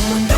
someone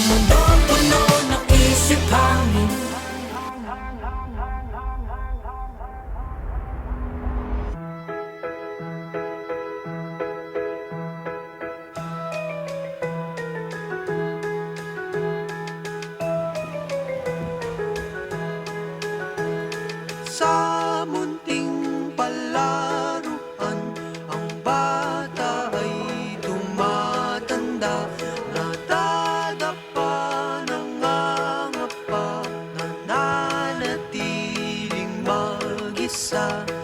Ang mundo puno ng Sa munting palaruan Ang bata star.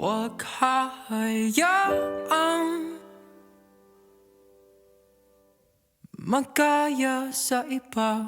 我 kayang magkaya sa iba.